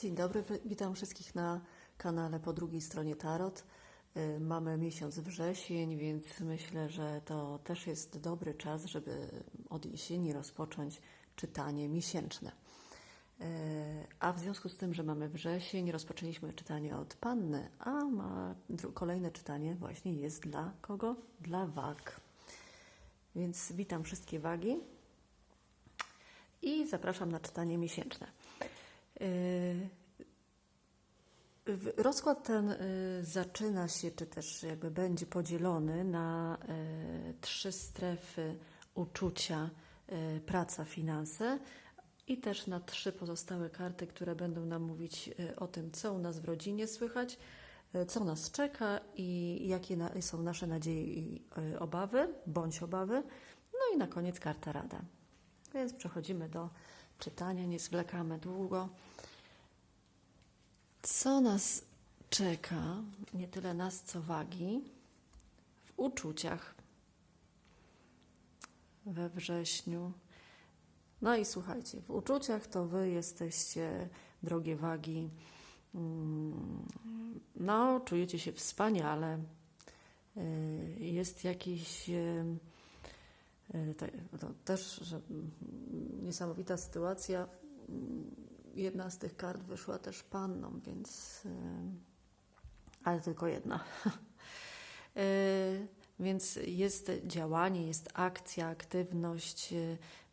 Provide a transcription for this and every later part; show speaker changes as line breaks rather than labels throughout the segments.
Dzień dobry, wi- witam wszystkich na kanale po drugiej stronie Tarot. Y, Mamy miesiąc wrzesień, więc myślę, że to też jest dobry czas, żeby od jesieni rozpocząć czytanie miesięczne. Y, A w związku z tym, że mamy wrzesień, rozpoczęliśmy czytanie od Panny, a ma, kolejne czytanie właśnie jest dla kogo? Dla wag. Więc witam wszystkie wagi i zapraszam na czytanie miesięczne. W- Rozkład ten y, zaczyna się, czy też jakby będzie podzielony na y, trzy strefy uczucia, y, praca, finanse i też na trzy pozostałe karty, które będą nam mówić y, o tym, co u nas w rodzinie słychać, y, co nas czeka i jakie są nasze nadzieje i y, obawy, bądź obawy. No i na koniec karta rada. Więc przechodzimy do czytania, nie zwlekamy długo. Co nas czeka, nie tyle nas, co wagi, w uczuciach we wrześniu. No i słuchajcie, w uczuciach to wy jesteście, drogie wagi, mm, no, czujecie się wspaniale. Y, Jest jakiś. Y, te- To też że niesamowita sytuacja. Jedna z tych kart wyszła też panną, więc. y, Ale tylko jedna. Y, Więc jest działanie, jest akcja, aktywność,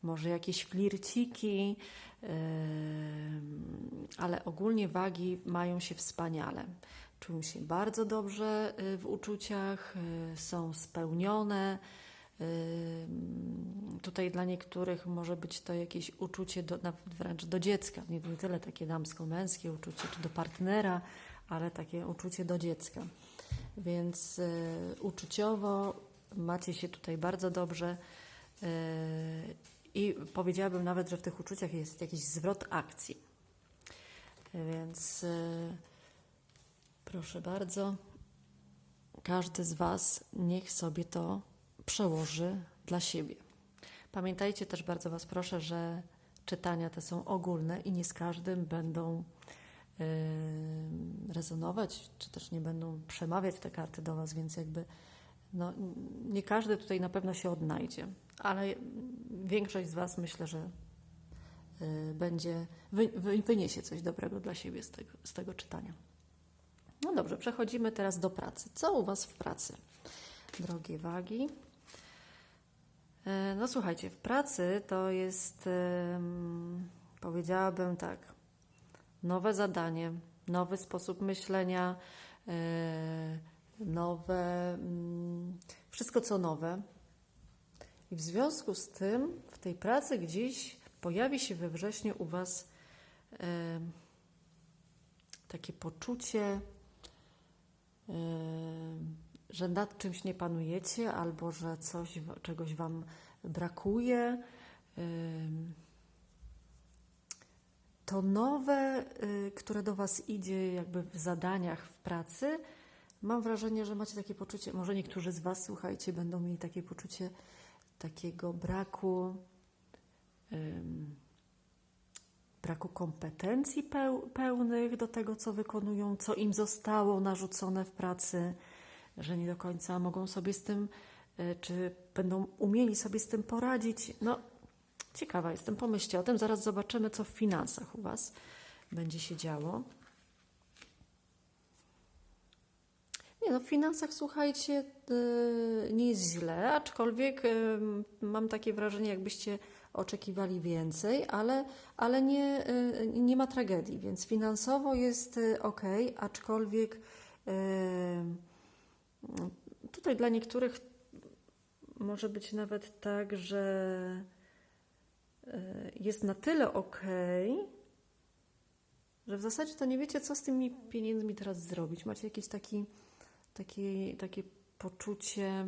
może jakieś flirciki, ale ogólnie wagi mają się wspaniale. Czują się bardzo dobrze w uczuciach, są spełnione. Tutaj dla niektórych może być to jakieś uczucie do, wręcz do dziecka, nie, nie tyle takie damsko-męskie uczucie, czy do partnera, ale takie uczucie do dziecka. Więc y, uczuciowo macie się tutaj bardzo dobrze y, i powiedziałabym nawet, że w tych uczuciach jest jakiś zwrot akcji. Więc y, proszę bardzo, każdy z Was niech sobie to przełoży dla siebie. Pamiętajcie też, bardzo Was proszę, że czytania te są ogólne i nie z każdym będą y, rezonować, czy też nie będą przemawiać te karty do Was, więc jakby no, nie każdy tutaj na pewno się odnajdzie, ale większość z Was myślę, że y, będzie, wy, wy, wyniesie coś dobrego dla siebie z tego, z tego czytania. No dobrze, przechodzimy teraz do pracy. Co u Was w pracy, drogie wagi? E, No słuchajcie, w pracy to jest, powiedziałabym tak, nowe zadanie, nowy sposób myślenia, e, nowe, mm, wszystko co nowe. I w związku z tym w tej pracy gdzieś pojawi się we wrześniu u Was takie poczucie, że nad czymś nie panujecie, albo że coś, czegoś Wam brakuje. To nowe, y, które do Was idzie jakby w zadaniach w pracy, mam wrażenie, że macie takie poczucie, może niektórzy z Was, słuchajcie, będą mieli takie poczucie takiego braku, braku kompetencji peł, pełnych do tego, co wykonują, co im zostało narzucone w pracy że nie do końca mogą sobie z tym, y, czy będą umieli sobie z tym poradzić. No, ciekawa jestem, pomyślcie o tym. Zaraz zobaczymy, co w finansach u Was będzie się działo. Nie no, w finansach, słuchajcie, y, nie jest źle, aczkolwiek y, mam takie wrażenie, jakbyście oczekiwali więcej, ale, ale nie, nie ma tragedii, więc finansowo jest ok, aczkolwiek y, Tutaj dla niektórych może być nawet tak, że e, jest na tyle ok, że w zasadzie to nie wiecie, co z tymi pieniędzmi teraz zrobić. Macie jakieś taki, taki, takie poczucie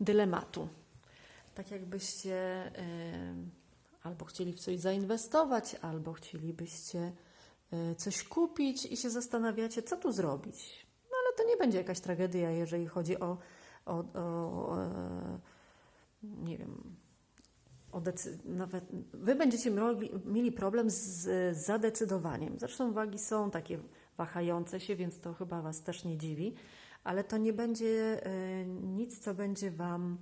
dylematu. Tak jakbyście e, albo chcieli w coś zainwestować, albo chcielibyście e, coś kupić i się zastanawiacie, co tu zrobić to nie będzie jakaś tragedia, jeżeli chodzi o, o, o e, nie wiem, nawet wy będziecie mieli, problem z, zadecydowaniem. Zresztą wagi są takie wahające się, więc to chyba Was też nie dziwi, ale to nie będzie e, nic, co będzie Wam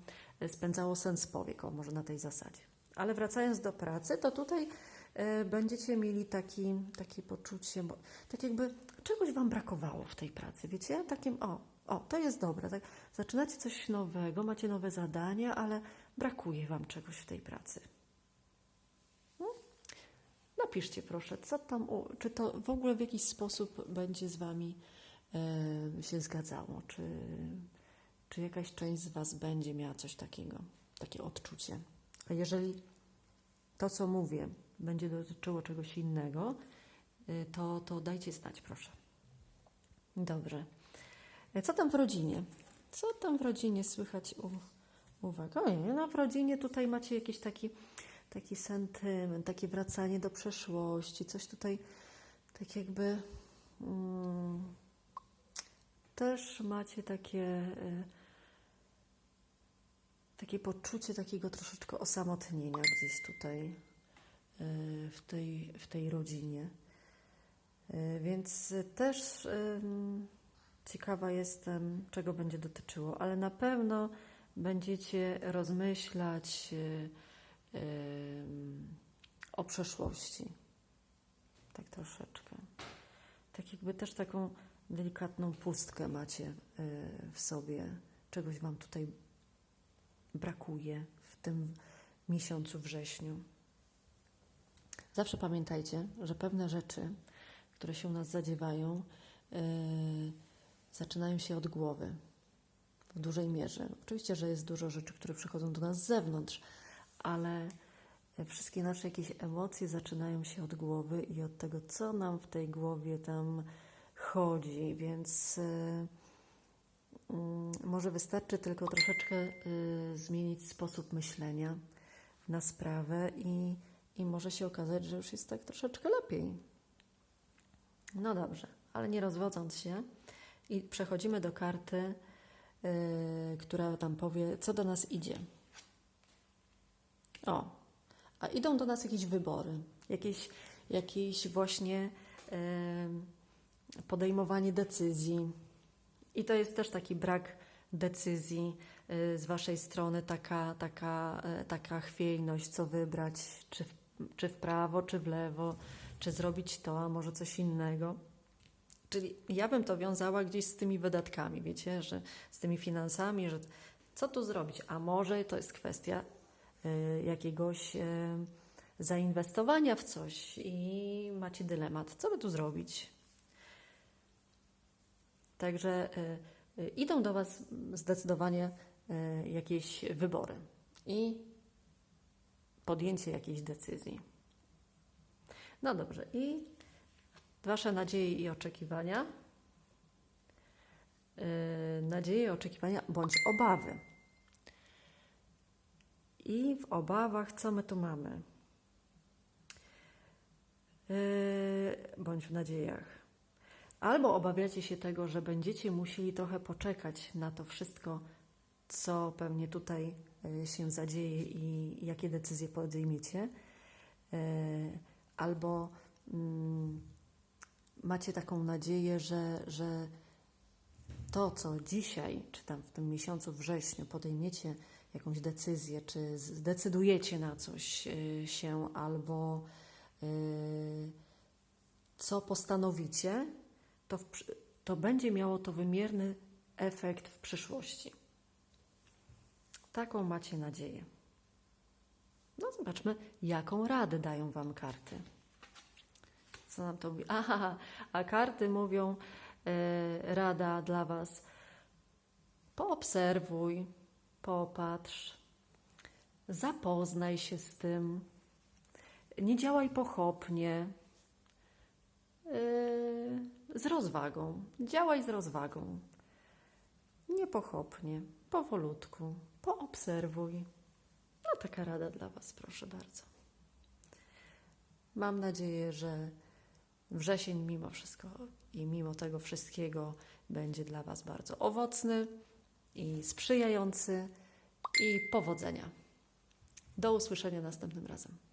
spędzało sens powiek, o może na tej zasadzie. Ale wracając do pracy, to tutaj e, będziecie mieli taki, takie poczucie, bo tak jakby czegoś Wam brakowało w tej pracy, wiecie? Takim, o, o, to jest dobre. Tak, zaczynacie coś nowego, macie nowe zadania, ale brakuje Wam czegoś w tej pracy. Hmm? Napiszcie proszę, co tam, czy to w ogóle w jakiś sposób będzie z Wami e, się zgadzało, czy, czy jakaś część z Was będzie miała coś takiego, takie odczucie. A jeżeli to, co mówię, będzie dotyczyło czegoś innego, y, to, to dajcie znać, proszę. Dobrze. E, Co tam w rodzinie? Co tam w rodzinie słychać u, uwag? Ojej, no w rodzinie tutaj macie jakiś taki, taki sentyment, takie wracanie do przeszłości, coś tutaj tak jakby mm, też macie takie y, takie poczucie takiego troszeczkę osamotnienia gdzieś tutaj y, w tej, w tej rodzinie. Y, Więc też ym, ciekawa jestem, czego będzie dotyczyło, ale na pewno będziecie rozmyślać ym, o przeszłości. Tak troszeczkę. Tak jakby też taką delikatną pustkę macie w sobie. Czegoś Wam tutaj brakuje w tym miesiącu wrześniu. Zawsze pamiętajcie, że pewne rzeczy, które się u nas zadziewają, yy, zaczynają się od głowy w dużej mierze. Oczywiście, że jest dużo rzeczy, które przychodzą do nas z zewnątrz, ale wszystkie nasze jakieś emocje zaczynają się od głowy i od tego, co nam w tej głowie tam chodzi, więc. Yy, Mm, Może wystarczy tylko troszeczkę y, zmienić sposób myślenia na sprawę i, i może się okazać, że już jest tak troszeczkę lepiej. No dobrze, ale nie rozwodząc się i przechodzimy do karty, y, która tam powie, co do nas idzie. O, a idą do nas jakieś wybory, jakieś, jakieś właśnie y, podejmowanie decyzji, i to jest też taki brak decyzji y, z Waszej strony, taka, taka, y, taka chwiejność, co wybrać, czy w, czy w prawo, czy w lewo, czy zrobić to, a może coś innego. Czyli ja bym to wiązała gdzieś z tymi wydatkami, wiecie, że z tymi finansami, że co tu zrobić, a może to jest kwestia y, jakiegoś y, zainwestowania w coś i macie dylemat, co by tu zrobić. Także y, idą do Was zdecydowanie jakieś wybory i podjęcie jakiejś decyzji. No dobrze, i Wasze nadzieje i oczekiwania. Y, Nadzieje, oczekiwania bądź obawy. I w obawach co my tu mamy? Y, Bądź w nadziejach. Albo obawiacie się tego, że będziecie musieli trochę poczekać na to wszystko, co pewnie tutaj e, się zadzieje i jakie decyzje podejmiecie. Albo mm, macie taką nadzieję, że, że to, co dzisiaj, czy tam w tym miesiącu wrześniu podejmiecie jakąś decyzję, czy zdecydujecie na coś e, się, albo e, co postanowicie, to, w, to będzie miało to wymierny efekt w przyszłości. Taką macie nadzieję. No zobaczmy, jaką radę dają Wam karty. Co nam to mówi? Aha, a karty mówią, e, rada dla Was, poobserwuj, popatrz, zapoznaj się z tym, nie działaj pochopnie, Yy, z rozwagą. Działaj z rozwagą. Nie pochopnie, powolutku. Poobserwuj. Taka rada dla Was, proszę bardzo. Mam nadzieję, że wrzesień mimo wszystko i mimo tego wszystkiego będzie dla Was bardzo owocny i sprzyjający i powodzenia. Do usłyszenia następnym razem.